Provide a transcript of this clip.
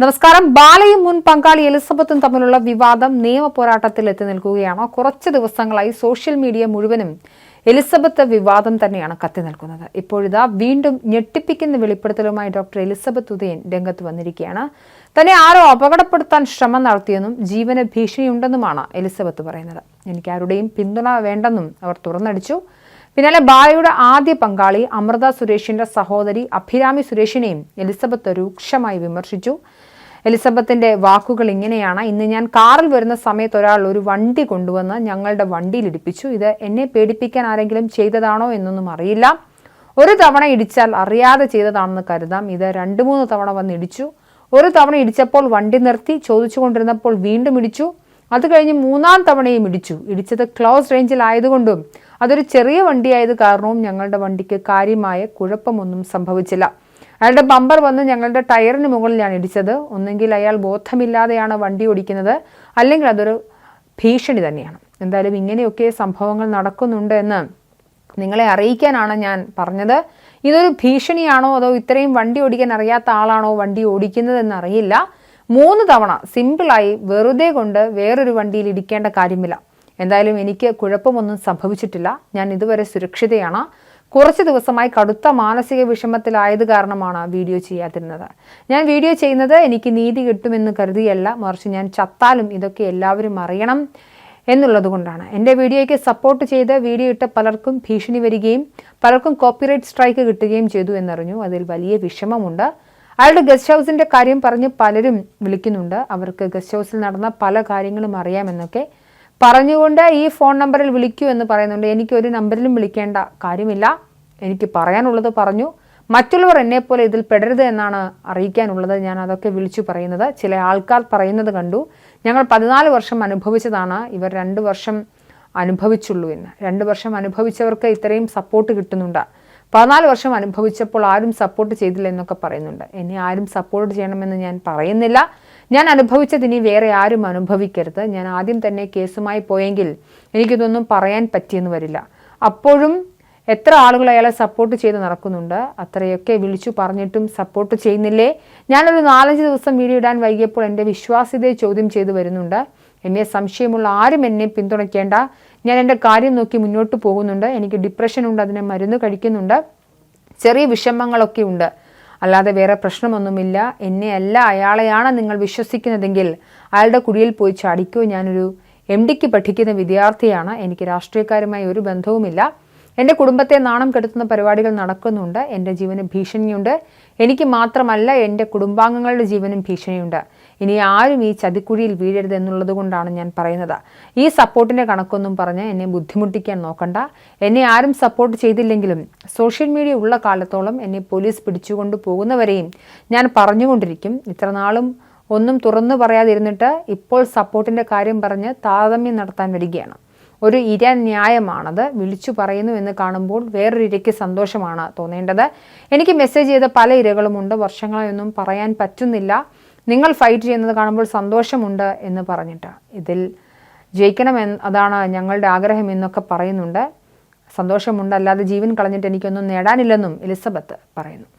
നമസ്കാരം. ബാലയും മുൻ പങ്കാളി എലിസബത്തും തമ്മിലുള്ള വിവാദം നിയമ പോരാട്ടത്തിൽ എത്തി നിൽക്കുകയാണ്. കുറച്ച് ദിവസങ്ങളായി സോഷ്യൽ മീഡിയ മുഴുവനും എലിസബത്ത് വിവാദം തന്നെയാണ് കത്തി നിൽക്കുന്നത്. ഇപ്പോഴിതാ വീണ്ടും ഞെട്ടിപ്പിക്കുന്ന വെളിപ്പെടുത്തലുമായി ഡോക്ടർ എലിസബത്ത് ഉദയൻ രംഗത്ത് വന്നിരിക്കുകയാണ്. തന്നെ ആരോ അപകടപ്പെടുത്താൻ ശ്രമം നടത്തിയെന്നും ജീവന ഭീഷണിയുണ്ടെന്നുമാണ് എലിസബത്ത് പറയുന്നത്. എനിക്ക് ആരുടെയും പിന്തുണ വേണ്ടെന്നും അവർ തുറന്നടിച്ചു. പിന്നാലെ ബാലയുടെ ആദ്യ പങ്കാളി അമൃത സുരേഷിന്റെ സഹോദരി അഭിരാമി സുരേഷിനെയും എലിസബത്ത് രൂക്ഷമായി വിമർശിച്ചു. എലിസബത്തിന്റെ വാക്കുകൾ ഇങ്ങനെയാണ് ഇന്ന് ഞാൻ കാറിൽ വരുന്ന സമയത്ത് ഒരാൾ ഒരു വണ്ടി കൊണ്ടുവന്ന് ഞങ്ങളുടെ വണ്ടിയിൽ ഇടിപ്പിച്ചു. ഇത് എന്നെ പേടിപ്പിക്കാൻ ആരെങ്കിലും ചെയ്തതാണോ എന്നൊന്നും അറിയില്ല. ഒരു തവണ ഇടിച്ചാൽ അറിയാതെ ചെയ്തതാണെന്ന് കരുതാം. ഇത് രണ്ടു മൂന്ന് തവണ വന്ന് ഇടിച്ചു. ഒരു തവണ ഇടിച്ചപ്പോൾ വണ്ടി നിർത്തി ചോദിച്ചു കൊണ്ടിരുന്നപ്പോൾ വീണ്ടും ഇടിച്ചു. അത് കഴിഞ്ഞ് മൂന്നാം തവണയും ഇടിച്ചു. ഇടിച്ചത് ക്ലോസ് റേഞ്ചിലായതുകൊണ്ടും അതൊരു ചെറിയ വണ്ടിയായത് കാരണവും ഞങ്ങളുടെ വണ്ടിക്ക് കാര്യമായ കുഴപ്പമൊന്നും സംഭവിച്ചില്ല. അയാളുടെ ബമ്പർ വന്ന് ഞങ്ങളുടെ ടയറിന് മുകളിലാണ് ഇടിച്ചത്. ഒന്നെങ്കിൽ അയാൾ ബോധമില്ലാതെയാണ് വണ്ടി ഓടിക്കുന്നത് അല്ലെങ്കിൽ അതൊരു ഭീഷണി തന്നെയാണ്. എന്തായാലും ഇങ്ങനെയൊക്കെ സംഭവങ്ങൾ നടക്കുന്നുണ്ട് എന്ന് നിങ്ങളെ അറിയിക്കാനാണ് ഞാൻ പറഞ്ഞത്. ഇതൊരു ഭീഷണിയാണോ അതോ ഇത്രയും വണ്ടി ഓടിക്കാൻ അറിയാത്ത ആളാണോ വണ്ടി ഓടിക്കുന്നതെന്ന് അറിയില്ല. മൂന്ന് തവണ സിമ്പിളായി വെറുതെ കൊണ്ട് വേറൊരു വണ്ടിയിൽ ഇടിക്കേണ്ട കാര്യമില്ല. എന്തായാലും എനിക്ക് കുഴപ്പമൊന്നും സംഭവിച്ചിട്ടില്ല. ഞാൻ ഇതുവരെ സുരക്ഷിതയാണ്. കുറച്ച് ദിവസമായി കടുത്ത മാനസിക വിഷമത്തിലായത് കാരണമാണ് വീഡിയോ ചെയ്യാതിരുന്നത്. ഞാൻ വീഡിയോ ചെയ്യുന്നത് എനിക്ക് നീതി കിട്ടുമെന്ന് കരുതിയല്ല. മറിച്ച് ഞാൻ ചത്താലും ഇതൊക്കെ എല്ലാവരും അറിയണം എന്നുള്ളത് കൊണ്ടാണ്. എന്റെ വീഡിയോയ്ക്ക് സപ്പോർട്ട് ചെയ്ത് വീഡിയോ ഇട്ട പലർക്കും ഭീഷണി വരികയും പലർക്കും കോപ്പിറൈറ്റ് സ്ട്രൈക്ക് കിട്ടുകയും ചെയ്തു എന്നറിഞ്ഞു. അതിൽ വലിയ വിഷമമുണ്ട്. അയാളുടെ ഗസ്റ്റ് ഹൗസിന്റെ കാര്യം പറഞ്ഞ് പലരും വിളിക്കുന്നുണ്ട്. അവർക്ക് ഗസ്റ്റ് ഹൗസിൽ നടന്ന പല കാര്യങ്ങളും അറിയാമെന്നൊക്കെ പറഞ്ഞുകൊണ്ട് ഈ ഫോൺ നമ്പറിൽ വിളിക്കൂ എന്ന് പറയുന്നുണ്ട്. എനിക്ക് ഒരു നമ്പറിലും വിളിക്കേണ്ട കാര്യമില്ല. എനിക്ക് പറയാനുള്ളത് പറഞ്ഞു. മറ്റുള്ളവർ എന്നെപ്പോലെ ഇതിൽ പെടരുത് എന്നാണ് അറിയിക്കാനുള്ളത്. ഞാൻ അതൊക്കെ വിളിച്ചു പറയുന്നത്. ചില ആൾക്കാർ പറയുന്നത് കണ്ടു. ഞങ്ങൾ പതിനാല് വർഷം അനുഭവിച്ചതാണ്. ഇവർ രണ്ട് വർഷം അനുഭവിച്ചുള്ളൂ എന്ന്. രണ്ട് വർഷം അനുഭവിച്ചവർക്ക് ഇത്രയും സപ്പോർട്ട് കിട്ടുന്നുണ്ട്. പതിനാല് വർഷം അനുഭവിച്ചപ്പോൾ ആരും സപ്പോർട്ട് ചെയ്തില്ല എന്നൊക്കെ പറയുന്നുണ്ട്. എന്നെ ആരും സപ്പോർട്ട് ചെയ്യണമെന്ന് ഞാൻ പറയുന്നില്ല. ഞാൻ അനുഭവിച്ചത് ഇനി വേറെ ആരും അനുഭവിക്കരുത്. ഞാൻ ആദ്യം തന്നെ കേസുമായി പോയെങ്കിൽ എനിക്കിതൊന്നും പറയാൻ പറ്റിയെന്ന് വരില്ല. അപ്പോഴും എത്ര ആളുകൾ അയാളെ സപ്പോർട്ട് ചെയ്ത് നടക്കുന്നുണ്ട്? അത്രയൊക്കെ വിളിച്ചു പറഞ്ഞിട്ടും സപ്പോർട്ട് ചെയ്യുന്നില്ലേ? ഞാനൊരു നാലഞ്ച് ദിവസം വീഡിയോ ഇടാൻ വൈകിയപ്പോൾ എന്റെ വിശ്വാസ്യതയെ ചോദ്യം ചെയ്തു വരുന്നുണ്ട്. എന്നെ സംശയമുള്ള ആരും എന്നെ പിന്തുണയ്ക്കേണ്ട. ഞാൻ എന്റെ കാര്യം നോക്കി മുന്നോട്ട് പോകുന്നുണ്ട്. എനിക്ക് ഡിപ്രഷൻ ഉണ്ട് അതിനെ മരുന്ന് കഴിക്കുന്നുണ്ട്. ചെറിയ വിഷമങ്ങളൊക്കെ ഉണ്ട്. അല്ലാതെ വേറെ പ്രശ്നമൊന്നുമില്ല. എന്നെ അല്ല അയാളെയാണ് നിങ്ങൾ വിശ്വസിക്കുന്നതെങ്കിൽ അയാളുടെ കുടിയിൽ പോയി ചാടിക്കോ. ഞാനൊരു എം ഡിക്ക് പഠിക്കുന്ന വിദ്യാർത്ഥിയാണ്. എനിക്ക് രാഷ്ട്രീയക്കാരുമായി ഒരു ബന്ധവുമില്ല. എന്റെ കുടുംബത്തെ നാണം കെടുത്തുന്ന പരിപാടികൾ നടക്കുന്നുണ്ട്. എന്റെ ജീവന് ഭീഷണിയുണ്ട്. എനിക്ക് മാത്രമല്ല എന്റെ കുടുംബാംഗങ്ങളുടെ ജീവനും ഭീഷണിയുണ്ട്. ഇനി ആരും ഈ ചതിക്കുഴിയിൽ വീഴരുത് എന്നുള്ളത് കൊണ്ടാണ് ഞാൻ പറയുന്നത്. ഈ സപ്പോർട്ടിന്റെ കണക്കൊന്നും പറഞ്ഞ് എന്നെ ബുദ്ധിമുട്ടിക്കാൻ നോക്കണ്ട. എന്നെ ആരും സപ്പോർട്ട് ചെയ്തില്ലെങ്കിലും സോഷ്യൽ മീഡിയ ഉള്ള കാലത്തോളം എന്നെ പോലീസ് പിടിച്ചുകൊണ്ട് പോകുന്നവരെയും ഞാൻ പറഞ്ഞുകൊണ്ടിരിക്കും. ഇത്ര നാളും ഒന്നും തുറന്നു പറയാതിരുന്നിട്ട് ഇപ്പോൾ സപ്പോർട്ടിന്റെ കാര്യം പറഞ്ഞ് താരതമ്യം നടത്താൻ വരികയാണ്. ഒരു ഇര ന്യായമാണത് വിളിച്ചു പറയുന്നു എന്ന് കാണുമ്പോൾ വേറൊരു ഇരയ്ക്ക് സന്തോഷമാണ് തോന്നേണ്ടത്. എനിക്ക് മെസ്സേജ് ചെയ്ത പല ഇരകളുമുണ്ട്. വർഷങ്ങളായൊന്നും പറയാൻ പറ്റുന്നില്ല. നിങ്ങൾ ഫൈറ്റ് ചെയ്യുന്നത് കാണുമ്പോൾ സന്തോഷമുണ്ട് എന്ന് പറഞ്ഞിട്ട് ഇതിൽ ജയിക്കണം അതാണ് ഞങ്ങളുടെ ആഗ്രഹം എന്നൊക്കെ പറയുന്നുണ്ട്. സന്തോഷമുണ്ട്. അല്ലാതെ ജീവൻ കളഞ്ഞിട്ട് എനിക്കൊന്നും നേടാനില്ലെന്നും എലിസബത്ത് പറയുന്നു.